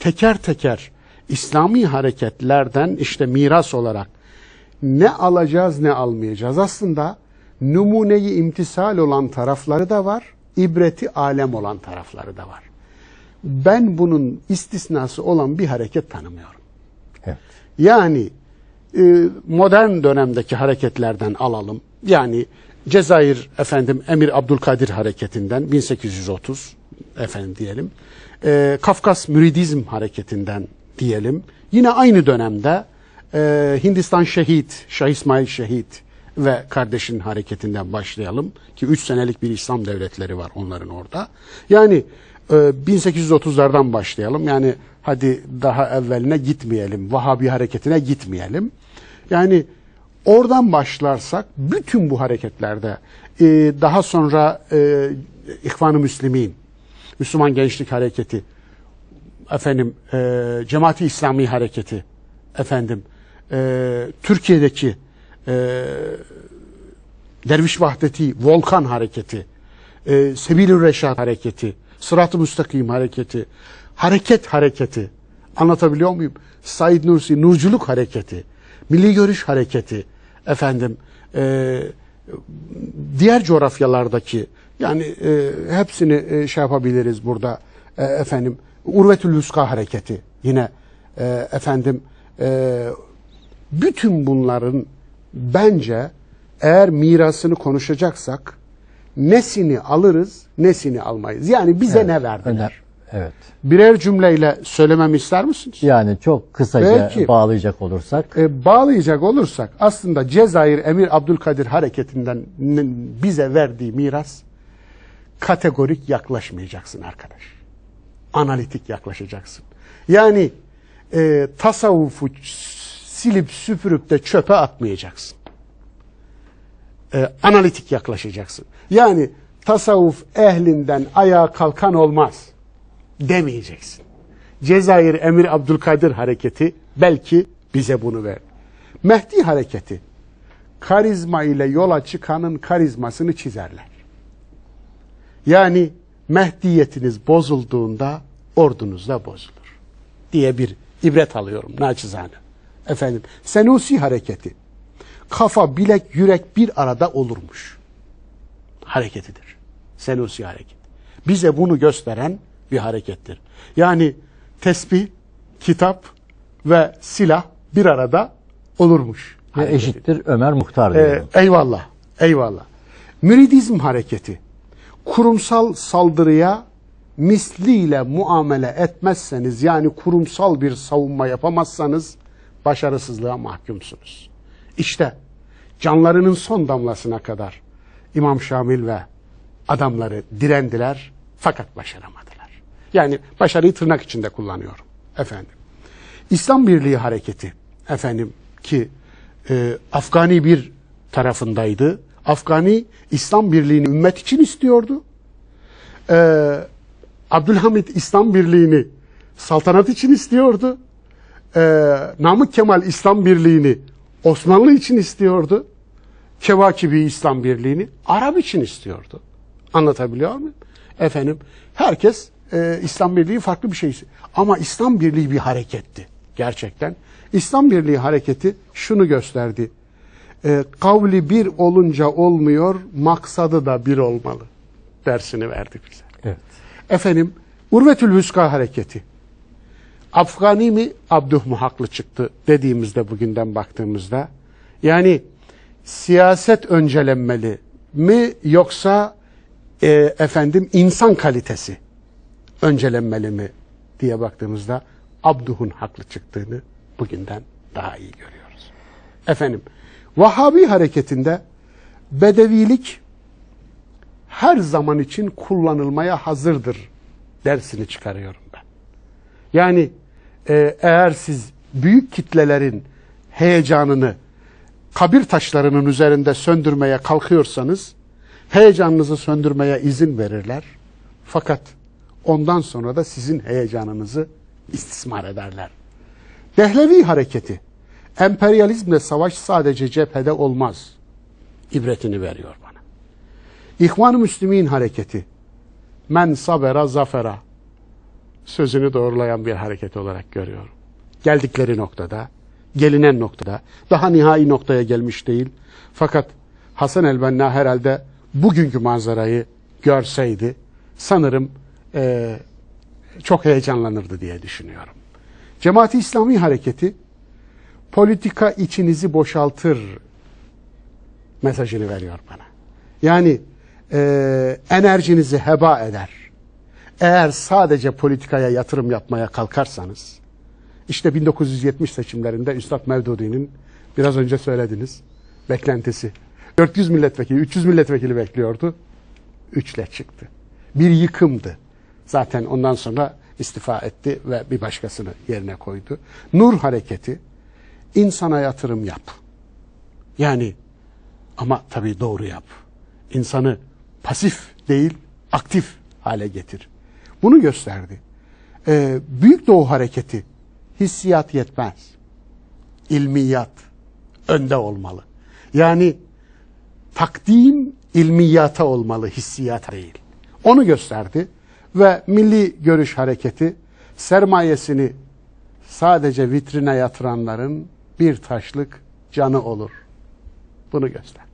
teker teker İslami hareketlerden işte miras olarak ne alacağız ne almayacağız. Aslında numuneyi imtisal olan tarafları da var, ibreti alem olan tarafları da var. Ben bunun istisnası olan bir hareket tanımıyorum. Evet. Yani e, modern dönemdeki hareketlerden alalım. Yani Cezayir efendim Emir Abdülkadir hareketinden 1830 efendim diyelim. E, Kafkas Müridizm hareketinden diyelim. Yine aynı dönemde e, Hindistan Şehit, Şah İsmail Şehit ve kardeşin hareketinden başlayalım ki 3 senelik bir İslam devletleri var onların orada. Yani e, 1830'lardan başlayalım. Yani hadi daha evveline gitmeyelim. Vahabi hareketine gitmeyelim. Yani oradan başlarsak bütün bu hareketlerde e, daha sonra e, İhvan-ı Müslimin, Müslüman Gençlik Hareketi, efendim e, Cemaati İslami Hareketi, efendim e, Türkiye'deki e, Derviş Vahdeti, Volkan Hareketi, e, Sebil-i Reşat Hareketi, Sırat-ı Müstakim Hareketi, Hareket Hareketi, anlatabiliyor muyum? Said Nursi, Nurculuk Hareketi, Milli Görüş Hareketi, efendim, e, diğer coğrafyalardaki, yani e, hepsini e, şey yapabiliriz burada, e, efendim, Urvetül Vuska Hareketi, yine e, efendim, e, bütün bunların bence eğer mirasını konuşacaksak nesini alırız, nesini almayız. Yani bize ne verdiler? Öner. Evet. Birer cümleyle söylememi ister misiniz? Yani çok kısaca Belki. bağlayacak olursak E, bağlayacak olursak aslında Cezayir Emir Abdülkadir hareketinden bize verdiği miras kategorik yaklaşmayacaksın arkadaş. Analitik yaklaşacaksın. Yani e, tasavvufu silip süpürüp de çöpe atmayacaksın. E, analitik yaklaşacaksın. Yani tasavvuf ehlinden ayağa kalkan olmaz demeyeceksin. Cezayir Emir Abdülkadir hareketi belki bize bunu ver. Mehdi hareketi karizma ile yola çıkanın karizmasını çizerler. Yani Mehdiyetiniz bozulduğunda ordunuz da bozulur diye bir ibret alıyorum naçizane. Efendim Senusi hareketi kafa, bilek, yürek bir arada olurmuş hareketidir. Senusi hareket. Bize bunu gösteren bir harekettir. Yani tesbih, kitap ve silah bir arada olurmuş. ve eşittir Ömer Muhtar Ee, eyvallah, eyvallah. Müridizm hareketi. Kurumsal saldırıya misliyle muamele etmezseniz yani kurumsal bir savunma yapamazsanız başarısızlığa mahkumsunuz. İşte canlarının son damlasına kadar İmam Şamil ve adamları direndiler fakat başaramadılar. Yani başarıyı tırnak içinde kullanıyorum efendim. İslam Birliği hareketi efendim ki e, Afgani bir tarafındaydı. Afgani İslam Birliği'ni ümmet için istiyordu. Ee, Abdülhamit İslam Birliği'ni saltanat için istiyordu. Ee, Namık Kemal İslam Birliği'ni Osmanlı için istiyordu. Kevakibi İslam Birliği'ni Arap için istiyordu. Anlatabiliyor muyum? Efendim herkes e, İslam Birliği farklı bir şey. Ama İslam Birliği bir hareketti gerçekten. İslam Birliği hareketi şunu gösterdi. E, kavli bir olunca olmuyor, maksadı da bir olmalı dersini verdi bize. Evet. Efendim Urvetül Vüska hareketi. Afgani mi Abdüh mu haklı çıktı dediğimizde bugünden baktığımızda yani siyaset öncelenmeli mi yoksa e, efendim insan kalitesi öncelenmeli mi diye baktığımızda Abduh'un haklı çıktığını bugünden daha iyi görüyoruz. Efendim Vahabi hareketinde bedevilik her zaman için kullanılmaya hazırdır dersini çıkarıyorum ben. Yani e, eğer siz büyük kitlelerin heyecanını kabir taşlarının üzerinde söndürmeye kalkıyorsanız heyecanınızı söndürmeye izin verirler. Fakat ondan sonra da sizin heyecanınızı istismar ederler. Dehlevi hareketi emperyalizmle savaş sadece cephede olmaz ibretini veriyor bana. İhvan-ı Müslümin hareketi men sabera zafera sözünü doğrulayan bir hareket olarak görüyorum. Geldikleri noktada, gelinen noktada, daha nihai noktaya gelmiş değil. Fakat Hasan el-Benna herhalde bugünkü manzarayı görseydi sanırım eee, çok heyecanlanırdı diye düşünüyorum. Cemaati İslami Hareketi politika içinizi boşaltır mesajını veriyor bana. Yani eee, enerjinizi heba eder. Eğer sadece politikaya yatırım yapmaya kalkarsanız, işte 1970 seçimlerinde Üstad Mevdudi'nin biraz önce söylediniz beklentisi. 400 milletvekili, 300 milletvekili bekliyordu. Üçle çıktı. Bir yıkımdı. Zaten ondan sonra istifa etti ve bir başkasını yerine koydu. Nur hareketi insana yatırım yap. Yani ama tabii doğru yap. İnsanı pasif değil, aktif hale getir. Bunu gösterdi. Ee, Büyük Doğu Hareketi hissiyat yetmez. İlmiyat önde olmalı. Yani takdim ilmiyata olmalı, hissiyata değil. Onu gösterdi ve Milli Görüş Hareketi sermayesini sadece vitrine yatıranların bir taşlık canı olur. Bunu göster.